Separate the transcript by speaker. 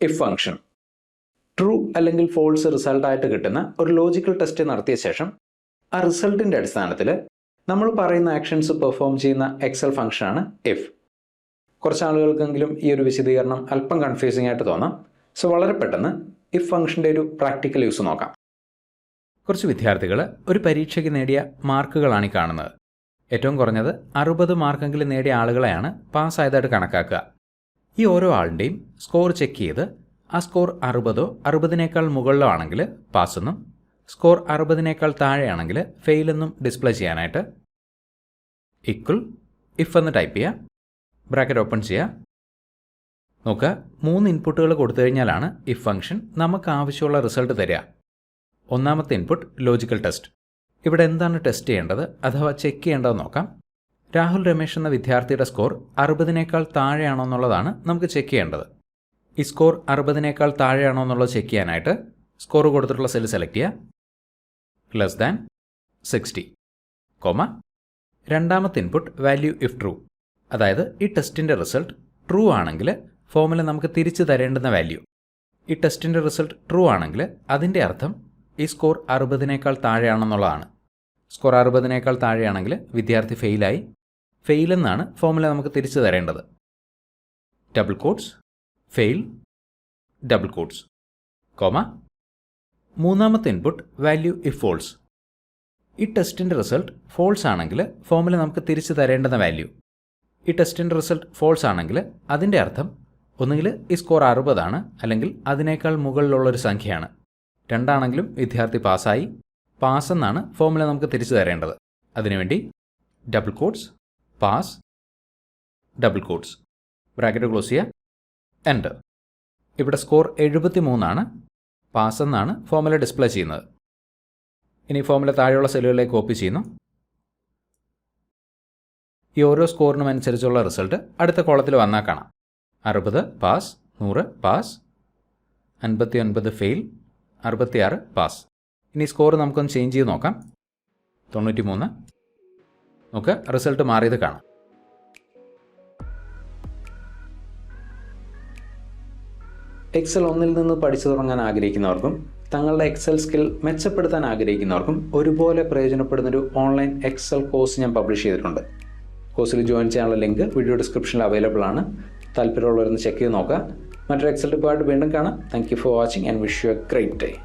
Speaker 1: If function true അല്ലെങ്കിൽ false result ആയിട്ട് കിട്ടുന്ന ഒരു ലോജിക്കൽ ടെസ്റ്റ് നടത്തിയ ശേഷം ആ റിസൾട്ടിന്റെ അടിസ്ഥാനത്തിൽ നമ്മൾ പറയുന്ന ആക്ഷൻസ് പെർഫോം ചെയ്യുന്ന എക്സൽ ഫംഗ്ഷനാണ് ഇഫ് കുറച്ച് ആളുകൾക്കെങ്കിലും ഈ ഒരു വിശദീകരണം അല്പം കൺഫ്യൂസിംഗ് ആയിട്ട് തോന്നാം. സോ വളരെ പെട്ടെന്ന് ഇഫ് ഫംഗ്ഷന്റെ ഒരു പ്രാക്ടിക്കൽ യൂസ് നോക്കാം. കുറച്ച് വിദ്യാർത്ഥികൾ ഒരു പരീക്ഷയ്ക്ക് നേടിയ മാർക്കുകളാണ് ഈ കാണുന്നത്. ഏറ്റവും കുറഞ്ഞത് അറുപത് മാർക്കെങ്കിലും നേടിയ ആളുകളെയാണ് പാസ്സായതായിട്ട് കണക്കാക്കുക. ഈ ഓരോ ആളിന്റെയും സ്കോർ ചെക്ക് ചെയ്ത് ആ സ്കോർ അറുപതോ അറുപതിനേക്കാൾ മുകളിലോ ആണെങ്കിൽ പാസ് എന്നും സ്കോർ അറുപതിനേക്കാൾ താഴെയാണെങ്കിൽ ഫെയിൽ എന്നും ഡിസ്പ്ലേ ചെയ്യാനായിട്ട് ഇക്വൽ ഇഫ് എന്ന് ടൈപ്പ് ചെയ്യുക ബ്രാക്കറ്റ് ഓപ്പൺ ചെയ്യുക. നോക്കുക മൂന്ന് ഇൻപുട്ടുകൾ കൊടുത്തു കഴിഞ്ഞാലാണ് ഇഫ് ഫംഗ്ഷൻ നമുക്ക് ആവശ്യമുള്ള റിസൾട്ട് തരിക. ഒന്നാമത്തെ ഇൻപുട്ട് ലോജിക്കൽ ടെസ്റ്റ് ഇവിടെ എന്താണ് ടെസ്റ്റ് ചെയ്യേണ്ടത്? അഥവാ ചെക്ക് ചെയ്യേണ്ടതെന്ന് നോക്കാം. രാഹുൽ രമേശ് എന്ന വിദ്യാർത്ഥിയുടെ സ്കോർ അറുപതിനേക്കാൾ താഴെയാണോ എന്നുള്ളതാണ് നമുക്ക് ചെക്ക് ചെയ്യേണ്ടത്. ഈ സ്കോർ അറുപതിനേക്കാൾ താഴെയാണോ എന്നുള്ളത് ചെക്ക് ചെയ്യാനായിട്ട് സ്കോർ കൊടുത്തിട്ടുള്ള സെൽ സെലക്ട് ചെയ്യുക. ലെസ് ദാൻ സിക്സ്റ്റി കോമ രണ്ടാമത്തെ ഇൻപുട്ട് വാല്യൂ ഇഫ് ട്രൂ. അതായത് ഈ ടെസ്റ്റിന്റെ റിസൾട്ട് ട്രൂ ആണെങ്കിൽ ഫോമിൽ നമുക്ക് തിരിച്ചു തരേണ്ടുന്ന വാല്യൂ. ഈ ടെസ്റ്റിന്റെ റിസൾട്ട് ട്രൂ ആണെങ്കിൽ അതിന്റെ അർത്ഥം ഈ സ്കോർ അറുപതിനേക്കാൾ താഴെയാണെന്നുള്ളതാണ്. സ്കോർ അറുപതിനേക്കാൾ താഴെയാണെങ്കിൽ വിദ്യാർത്ഥി ഫെയിലായി. ഫെയിൽ എന്നാണ് ഫോമുല നമുക്ക് തിരിച്ചു തരേണ്ടത്. Double quotes fail double quotes comma മൂന്നാമത്തെ ഇൻപുട്ട് വാല്യൂ ഇഫ് ഫോൾസ് ഈ ടെസ്റ്റിന്റെ റിസൾട്ട് ഫോൾസ് ആണെങ്കിൽ ഫോമുല നമുക്ക് തിരിച്ചു തരേണ്ടുന്ന വാല്യൂ ഈ ടെസ്റ്റിന്റെ റിസൾട്ട് ഫോൾസ് ആണെങ്കിൽ അതിന്റെ അർത്ഥം ഒന്നുകിൽ ഈ സ്കോർ അറുപതാണ് അല്ലെങ്കിൽ അതിനേക്കാൾ മുകളിലുള്ളൊരു സംഖ്യയാണ്. രണ്ടാണെങ്കിലും വിദ്യാർത്ഥി പാസ്സായി പാസ് എന്നാണ് ഫോമുല നമുക്ക് തിരിച്ചു തരേണ്ടത്. അതിനുവേണ്ടി double quotes pass double quotes bracket close ചെയ്യുക എന്റർ ഇവിടെ സ്കോർ എഴുപത്തി മൂന്നാണ് പാസ് എന്നാണ് ഫോമുല ഡിസ്പ്ലേ ചെയ്യുന്നത്. ഇനി ഫോമുല താഴെയുള്ള സെല്ലുകളിലേക്ക് കോപ്പി ചെയ്യുന്നു. ഈ ഓരോ സ്കോറിനും അനുസരിച്ചുള്ള റിസൾട്ട് അടുത്ത കോളത്തിൽ വന്നാൽ കാണാം. അറുപത് പാസ് നൂറ് പാസ് അൻപത്തി ഒൻപത് ഫെയിൽ അറുപത്തിയാറ് പാസ് ഇനി സ്കോർ നമുക്കൊന്ന് ചേഞ്ച് ചെയ്ത് നോക്കാം. തൊണ്ണൂറ്റി മൂന്ന് നമുക്ക് റിസൾട്ട് മാറിയത് കാണാം. എക്സൽ ഒന്നിൽ നിന്ന് പഠിച്ചു തുടങ്ങാൻ ആഗ്രഹിക്കുന്നവർക്കും തങ്ങളുടെ എക്സൽ സ്കിൽ മെച്ചപ്പെടുത്താൻ ആഗ്രഹിക്കുന്നവർക്കും ഒരുപോലെ പ്രയോജനപ്പെടുന്ന ഒരു ഓൺലൈൻ എക്സൽ കോഴ്സ് ഞാൻ പബ്ലിഷ് ചെയ്തിട്ടുണ്ട്. കോഴ്സിൽ ജോയിൻ ചെയ്യാനുള്ള ലിങ്ക് വീഡിയോ ഡിസ്ക്രിപ്ഷനിൽ അവൈലബിൾ ആണ്. താല്പര്യമുള്ളവരൊന്ന് ചെക്ക് ചെയ്ത് നോക്കുക. മറ്റൊരു എക്സൽ ഡിപ്പാർട്ട് വീണ്ടും കാണാം. Thank you for watching and wish you a great day